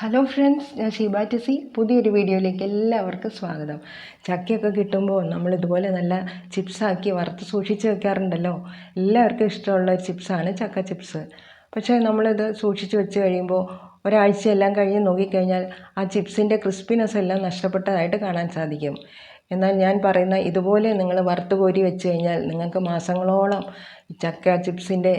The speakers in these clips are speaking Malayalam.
ഹലോ ഫ്രണ്ട്സ് ഞാൻ ഷീബ പുതിയൊരു വീഡിയോയിലേക്ക് എല്ലാവർക്കും സ്വാഗതം. ചക്കയൊക്കെ കിട്ടുമ്പോൾ നമ്മൾ ഇതുപോലെ നല്ല ചിപ്സാക്കി വറുത്ത് സൂക്ഷിച്ച് വെക്കാറുണ്ടല്ലോ. എല്ലാവർക്കും ഇഷ്ടമുള്ള ചിപ്സാണ് ചക്ക ചിപ്സ് പക്ഷേ നമ്മളിത് സൂക്ഷിച്ച് വെച്ച് കഴിയുമ്പോൾ ഒരാഴ്ചയെല്ലാം കഴിഞ്ഞ് നോക്കിക്കഴിഞ്ഞാൽ ആ ചിപ്സിന്റെ ക്രിസ്പിനെസ് എല്ലാം നഷ്ടപ്പെട്ടതായിട്ട് കാണാൻ സാധിക്കും. എന്നാൽ ഞാൻ പറയുന്ന ഇതുപോലെ നിങ്ങൾ വറുത്ത് കോരി വെച്ച് കഴിഞ്ഞാൽ നിങ്ങൾക്ക് മാസങ്ങളോളം ചക്ക ചിപ്സിന്റെ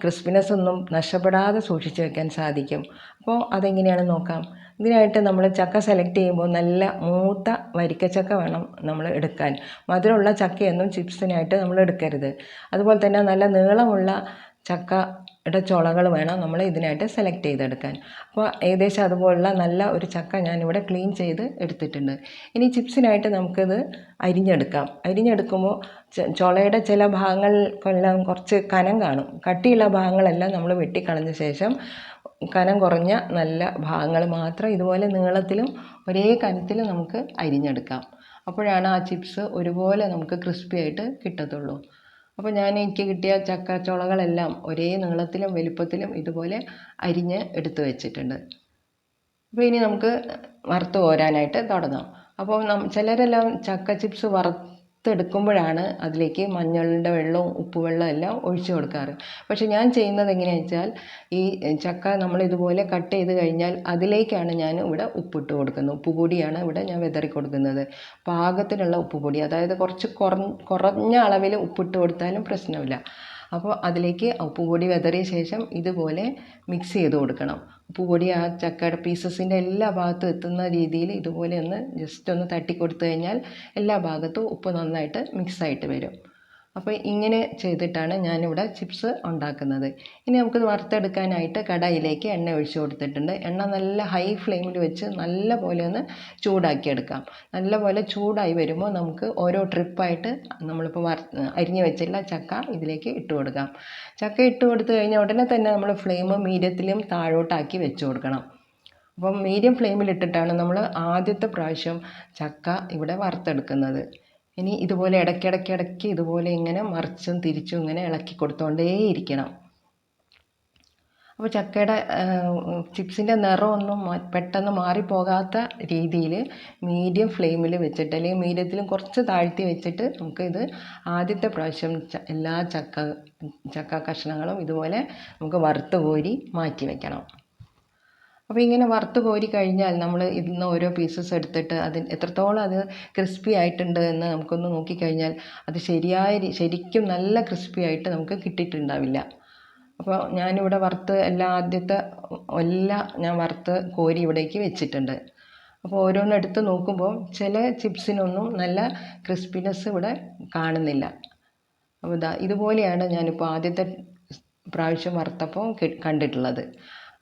ക്രിസ്പിനെസ് ഒന്നും നഷ്ടപ്പെടാതെ സൂക്ഷിച്ച് വെക്കാൻ സാധിക്കും. അപ്പോൾ അതെങ്ങനെയാണ് നോക്കാം? ഇതിനായിട്ട് നമ്മൾ ചക്ക സെലക്ട് ചെയ്യുമ്പോൾ നല്ല മൂത്ത വരിക്കച്ചക്ക വേണം നമ്മൾ എടുക്കാൻ. മധുരമുള്ള ചക്കയൊന്നും ചിപ്സിനായിട്ട് നമ്മൾ എടുക്കരുത്. അതുപോലെ തന്നെ നല്ല നീളമുള്ള ചക്കയുടെ ചുളകൾ വേണം നമ്മൾ ഇതിനായിട്ട് സെലക്ട് ചെയ്തെടുക്കാൻ. അപ്പോൾ ഏകദേശം അതുപോലുള്ള നല്ല ഒരു ചക്ക ഞാനിവിടെ ക്ലീൻ ചെയ്ത് എടുത്തിട്ടുണ്ട്. ഇനി ചിപ്സിനായിട്ട് നമുക്കിത് അരിഞ്ഞെടുക്കാം. അരിഞ്ഞെടുക്കുമ്പോൾ ചുളയുടെ ചില ഭാഗങ്ങൾക്കെല്ലാം കുറച്ച് കനം കാണും. കട്ടിയുള്ള ഭാഗങ്ങളെല്ലാം നമ്മൾ വെട്ടിക്കളഞ്ഞ ശേഷം കനം കുറഞ്ഞ നല്ല ഭാഗങ്ങൾ മാത്രം ഇതുപോലെ നീളത്തിലും ഒരേ കനത്തിലും നമുക്ക് അരിഞ്ഞെടുക്കാം. അപ്പോഴാണ് ആ ചിപ്സ് ഒരുപോലെ നമുക്ക് ക്രിസ്പി ആയിട്ട് കിട്ടത്തുള്ളൂ. അപ്പോൾ ഞാൻ എനിക്ക് കിട്ടിയ ചക്കച്ചുളകളെല്ലാം ഒരേ നീളത്തിലും വലുപ്പത്തിലും ഇതുപോലെ അരിഞ്ഞ് എടുത്തു വെച്ചിട്ടുണ്ട്. അപ്പോൾ ഇനി നമുക്ക് വറുത്ത് കോരാനായിട്ട് തുടങ്ങാം. അപ്പോൾ ചിലരെല്ലാം ചക്ക ചിപ്സ് വറുത്തെടുക്കുമ്പോഴാണ് അതിലേക്ക് മഞ്ഞളിന്റെ വെള്ളവും ഉപ്പുവെള്ളവും എല്ലാം ഒഴിച്ചു കൊടുക്കാറ്. പക്ഷേ ഞാൻ ചെയ്യുന്നത് എങ്ങനെയാണെന്ന് വെച്ചാൽ ഈ ചക്ക നമ്മൾ ഇതുപോലെ കട്ട് ചെയ്ത് കഴിഞ്ഞാൽ അതിലേക്കാണ് ഞാൻ ഇവിടെ ഉപ്പിട്ട് കൊടുക്കുന്നത്. ഉപ്പ് പൊടിയാണ് ഇവിടെ ഞാൻ വിതറി കൊടുക്കുന്നത്. പാകത്തിനുള്ള ഉപ്പ് പൊടി അതായത് കുറച്ച് കുറഞ്ഞ അളവിൽ ഉപ്പിട്ട് കൊടുത്താലും പ്രശ്നമില്ല. അപ്പോൾ അതിലേക്ക് ഉപ്പുപൊടി വെതറിയ ശേഷം ഇതുപോലെ മിക്സ് ചെയ്ത് കൊടുക്കണം. ഉപ്പുപൊടി ആ ചക്കയുടെ പീസസിന്റെ എല്ലാ ഭാഗത്തും എത്തുന്ന രീതിയിൽ ഇതുപോലെ ഒന്ന് ജസ്റ്റ് ഒന്ന് തട്ടി കൊടുത്തു കഴിഞ്ഞാൽ എല്ലാ ഭാഗത്തും ഉപ്പ് നന്നായിട്ട് മിക്സായിട്ട് വരും. അപ്പോൾ ഇങ്ങനെ ചെയ്തിട്ടാണ് ഞാനിവിടെ ചിപ്സ് ഉണ്ടാക്കുന്നത്. ഇനി നമുക്ക് വറുത്തെടുക്കാനായിട്ട് കടായിലേക്ക് എണ്ണ ഒഴിച്ചു കൊടുത്തിട്ടുണ്ട്. എണ്ണ നല്ല ഹൈ ഫ്ലെയിമിൽ വെച്ച് നല്ല പോലെ ഒന്ന് ചൂടാക്കിയെടുക്കാം. നല്ല പോലെ ചൂടായി വരുമ്പോൾ നമുക്ക് ഓരോ ട്രിപ്പായിട്ട് നമ്മളിപ്പോൾ വറ അരിഞ്ഞു വെച്ചില്ല ചക്ക ഇതിലേക്ക് ഇട്ട് കൊടുക്കാം. ചക്ക ഇട്ട് കൊടുത്തു കഴിഞ്ഞാൽ ഉടനെ തന്നെ നമ്മൾ ഫ്ലെയിം മീഡിയത്തിലും താഴോട്ടാക്കി വെച്ച് കൊടുക്കണം. അപ്പം മീഡിയം ഫ്ലെയിമിലിട്ടിട്ടാണ് നമ്മൾ ആദ്യത്തെ പ്രാവശ്യം ചക്ക ഇവിടെ വറുത്തെടുക്കുന്നത്. ഇനി ഇതുപോലെ ഇടയ്ക്കിടയ്ക്ക് ഇടയ്ക്ക് ഇതുപോലെ ഇങ്ങനെ മറിച്ചും തിരിച്ചും ഇങ്ങനെ ഇളക്കി കൊടുത്തുകൊണ്ടേയിരിക്കണം അപ്പോൾ ചക്കയുടെ ചിപ്സിന്റെ നിറമൊന്നും പെട്ടെന്ന് മാറിപ്പോകാത്ത രീതിയിൽ മീഡിയം ഫ്ലെയിമിൽ വെച്ചിട്ട് അല്ലെങ്കിൽ മീഡിയത്തിലും കുറച്ച് താഴ്ത്തി വെച്ചിട്ട് നമുക്ക് ഇത് ആദ്യത്തെ പ്രാവശ്യം എല്ലാ ചക്ക ചക്ക കഷ്ണങ്ങളും ഇതുപോലെ നമുക്ക് വറുത്ത് കോരി മാറ്റി വയ്ക്കണം അപ്പോൾ ഇങ്ങനെ വറുത്ത് കോരി കഴിഞ്ഞാൽ നമ്മൾ ഇന്ന് ഓരോ പീസസ് എടുത്തിട്ട് അതിന് എത്രത്തോളം അത് ക്രിസ്പി ആയിട്ടുണ്ട് എന്ന് നമുക്കൊന്ന് നോക്കിക്കഴിഞ്ഞാൽ അത് ശരിയായ ശരിക്കും നല്ല ക്രിസ്പി ആയിട്ട് നമുക്ക് കിട്ടിയിട്ടുണ്ടാവില്ല. അപ്പോൾ ഞാനിവിടെ വറുത്ത് എല്ലാ ആദ്യത്തെ എല്ലാം ഞാൻ വറുത്ത് കോരി ഇവിടേക്ക് വെച്ചിട്ടുണ്ട്. അപ്പോൾ ഓരോന്നെടുത്ത് നോക്കുമ്പോൾ ചില ചിപ്സിനൊന്നും നല്ല ക്രിസ്പിനെസ് ഇവിടെ കാണുന്നില്ല. അപ്പോൾ ഇതാ ഇതുപോലെയാണ് ഞാനിപ്പോൾ ആദ്യത്തെ പ്രാവശ്യം വറുത്തപ്പോൾ കണ്ടിട്ടുള്ളത്.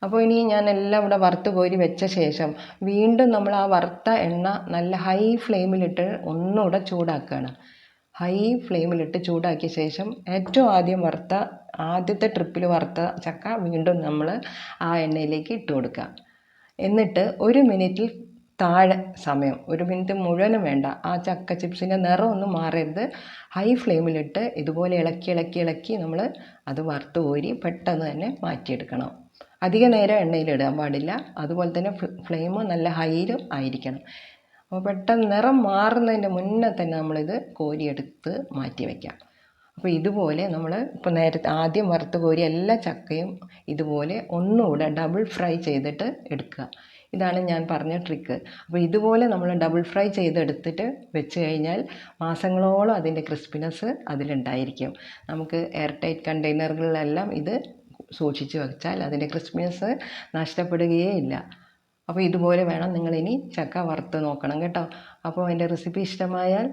അപ്പോൾ ഇനി ഞാൻ എല്ലാം ഇവിടെ വറുത്ത് കോരി വെച്ച ശേഷം വീണ്ടും നമ്മൾ ആ വറുത്ത എണ്ണ നല്ല ഹൈ ഫ്ലെയിമിലിട്ട് ഒന്നുകൂടെ ചൂടാക്കുകയാണ് ഹൈ ഫ്ലെയിമിലിട്ട് ചൂടാക്കിയ ശേഷം ഏറ്റവും ആദ്യം വറുത്ത ആദ്യത്തെ ട്രിപ്പിൽ വറുത്ത ചക്ക വീണ്ടും നമ്മൾ ആ എണ്ണയിലേക്ക് ഇട്ട് കൊടുക്കുക. എന്നിട്ട് ഒരു മിനിറ്റിൽ താഴെ സമയം ഒരു മിനിറ്റ് മുഴുവനും വേണ്ട. ആ ചക്ക ചിപ്സിന്റെ നിറമൊന്നും മാറരുത്. ഹൈ ഫ്ലെയിമിലിട്ട് ഇതുപോലെ ഇളക്കി ഇളക്കി ഇളക്കി നമ്മൾ അത് വറുത്ത് കോരി പെട്ടെന്ന് തന്നെ മാറ്റിയെടുക്കണം. അധിക നേരം എണ്ണയിലിടാൻ പാടില്ല. അതുപോലെ തന്നെ ഫ്ലെയിം നല്ല ഹൈയിലും ആയിരിക്കണം. അപ്പോൾ പെട്ടെന്ന് നിറം മാറുന്നതിന്റെ മുന്നേ തന്നെ നമ്മളിത് കോരിയെടുത്ത് മാറ്റി വയ്ക്കാം അപ്പോൾ ഇതുപോലെ നമ്മൾ ഇപ്പോൾ നേരത്തെ ആദ്യം വറുത്ത് കോരി എല്ലാ ചക്കയും ഇതുപോലെ ഒന്നുകൂടെ ഡബിൾ ഫ്രൈ ചെയ്തിട്ട് എടുക്കുക. ഇതാണ് ഞാൻ പറഞ്ഞ ട്രിക്ക്. അപ്പോൾ ഇതുപോലെ നമ്മൾ ഡബിൾ ഫ്രൈ ചെയ്തെടുത്തിട്ട് വെച്ച് കഴിഞ്ഞാൽ മാസങ്ങളോളം അതിന്റെ ക്രിസ്പിനെസ് അതിലുണ്ടായിരിക്കും. നമുക്ക് എയർ ടൈറ്റ് കണ്ടെയ്നറുകളിലെല്ലാം ഇത് സൂക്ഷിച്ച് വെച്ചാൽ അതിന്റെ ക്രിസ്പിനെസ് നഷ്ടപ്പെടുകയേ ഇല്ല അപ്പോൾ ഇതുപോലെ വേണം നിങ്ങളിനി ചക്ക വറുത്ത് നോക്കണം കേട്ടോ. അപ്പോൾ എന്റെ റെസിപ്പി ഇഷ്ടമായാൽ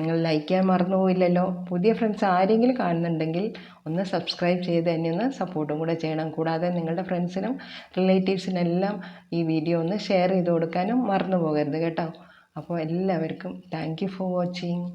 നിങ്ങൾ ലൈക്ക് ചെയ്യാൻ മറന്നുപോയില്ലല്ലോ പുതിയ ഫ്രണ്ട്സ് ആരെങ്കിലും കാണുന്നുണ്ടെങ്കിൽ ഒന്ന് സബ്സ്ക്രൈബ് ചെയ്ത് എന്നെ ഒന്ന് സപ്പോർട്ടും കൂടെ ചെയ്യണം. കൂടാതെ നിങ്ങളുടെ ഫ്രണ്ട്സിനും റിലേറ്റീവ്സിനെല്ലാം ഈ വീഡിയോ ഒന്ന് ഷെയർ ചെയ്ത് കൊടുക്കാനും മറന്നു പോകരുത് കേട്ടോ. അപ്പോൾ എല്ലാവർക്കും താങ്ക് ഫോർ വാച്ചിങ്.